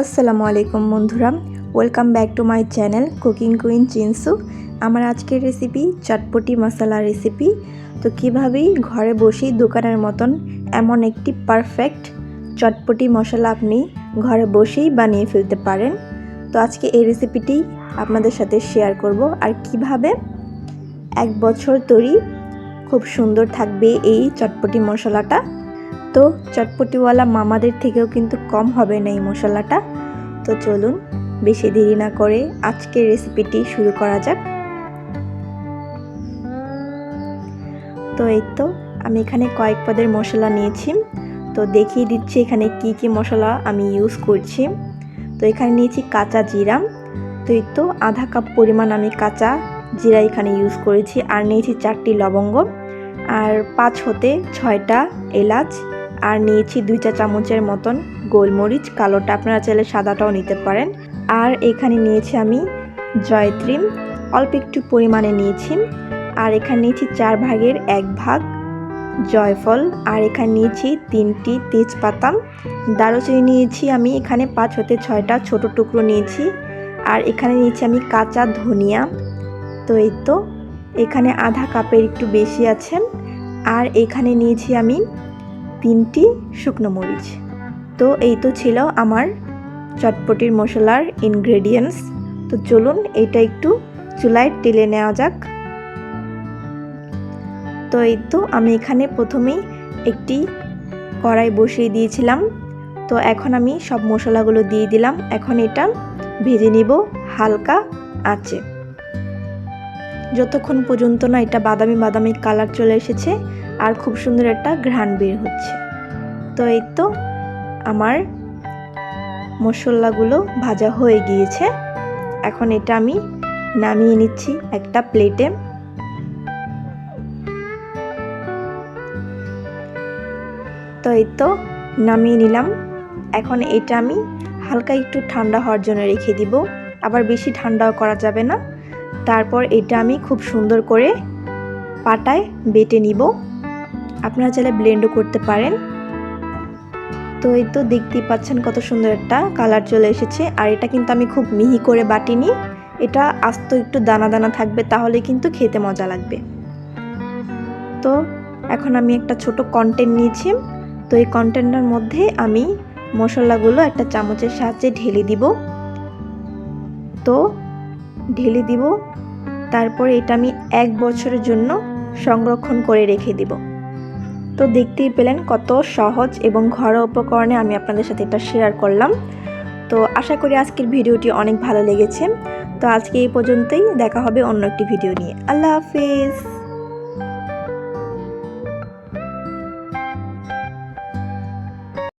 আসসালামু আলাইকুম বন্ধুরা। Welcome back to my channel cooking queen Chinsu আমার আজকের রেসিপি চটপটি মশলা রেসিপি তো কীভাবেই ঘরে বসেই দোকানের মতন এমন একটি পারফেক্ট চটপটি মশলা আপনি ঘরে বসেই বানিয়ে ফেলতে পারেন। তো আজকে এই রেসিপিটি আপনাদের সাথে শেয়ার করব। আর কীভাবে? এক বছর তৈরি খুব সুন্দর থাকবে এই চটপটি মশলাটা। তো চটপটিওয়ালা মামাদের থেকেও কিন্তু কম হবে না এই মশলাটা। তো চলুন, বেশি দেরি না করে আজকের রেসিপিটি শুরু করা যাক। তো এই তো, আমি এখানে কয়েক পদের মশলা নিয়েছি। তো দেখিয়ে দিচ্ছি এখানে কি কি মশলা আমি ইউজ করছি। তো এখানে নিয়েছি কাঁচা জিরা। তো এই তো, আধা কাপ পরিমাণ আমি কাঁচা জিরা এখানে ইউজ করেছি। আর নিয়েছি চারটি লবঙ্গ। আর পাঁচ হতে ছয়টা এলাচ। আর নিয়েছি দুই চা চামচের মতন গোলমরিচ, কালোটা আপনারা চাইলে সাদাটাও নিতে পারেন। আর এখানে নিয়েছি আমি জয়ত্রিম, অল্প একটু পরিমাণে নিয়েছি। আর এখানে নিয়েছি চার ভাগের এক ভাগ জয়ফল। আর এখানে নিয়েছি তিনটি তেজপাতা। দারুচিনি নিয়েছি আমি, এখানে পাঁচ হতে ছয়টা ছোট টুকরো নিয়েছি। আর এখানে নিয়েছি আমি কাঁচা ধনিয়া। তো এই তো, এখানে আধা কাপের একটু বেশি আছে। আর এখানে নিয়েছি আমি তিনটি শুকনো মরিচ। তো এই তো ছিল আমার চটপটির মশলার ইনগ্রেডিয়েন্টস তো চলুন এটা একটু চুলায় টেলে নেওয়া যাক। তো এই তো আমি এখানে প্রথমেই একটি কড়াই বসিয়ে দিয়েছিলাম। তো এখন আমি সব মশলাগুলো দিয়ে দিলাম। এখন এটা ভেজে নিব হালকা আছে যতক্ষণ পর্যন্ত না এটা বাদামি বাদামি কালার চলে এসেছে আর খুব সুন্দর একটা ঘ্রাণ বের হচ্ছে। তো এই তো আমার মশলাগুলো ভাজা হয়ে গিয়েছে। এখন এটা আমি নামিয়ে নিচ্ছি একটা প্লেটে। তো এই তো নামিয়ে নিলাম। এখন এটা আমি হালকা একটু ঠান্ডা হওয়ার জন্য রেখে দিব। আবার বেশি ঠান্ডাও করা যাবে না। তারপর এটা আমি খুব সুন্দর করে পাটায় বেটে নিব। আপনারা চাইলে ব্লেন্ডও করতে পারেন। তো এই তো দেখতেই পাচ্ছেন কত সুন্দর একটা কালার চলে এসেছে। আর এটা কিন্তু আমি খুব মিহি করে বাটিনি। এটা আস্ত একটু দানা দানা থাকবে, তাহলে কিন্তু খেতে মজা লাগবে। তো এখন আমি একটা ছোট কন্টেন্ট নিয়েছি। তো এই কন্টেন্টের মধ্যে আমি মশলাগুলো একটা চামচের সাহায্যে ঢেলে দিব। তো ঢেলে দিব। তারপরে এটা আমি এক বছরের জন্য সংরক্ষণ করে রেখে দিব। তো দেখতেই পেলেন কত সহজ এবং ঘরোয়া উপকরণে আমি আপনাদের সাথে এটা শেয়ার করলাম। তো আশা করি আজকের ভিডিওটি অনেক ভালো লেগেছে। তো আজকে এই পর্যন্তই, দেখা হবে অন্য একটি ভিডিও নিয়ে। আল্লাহ হাফিজ।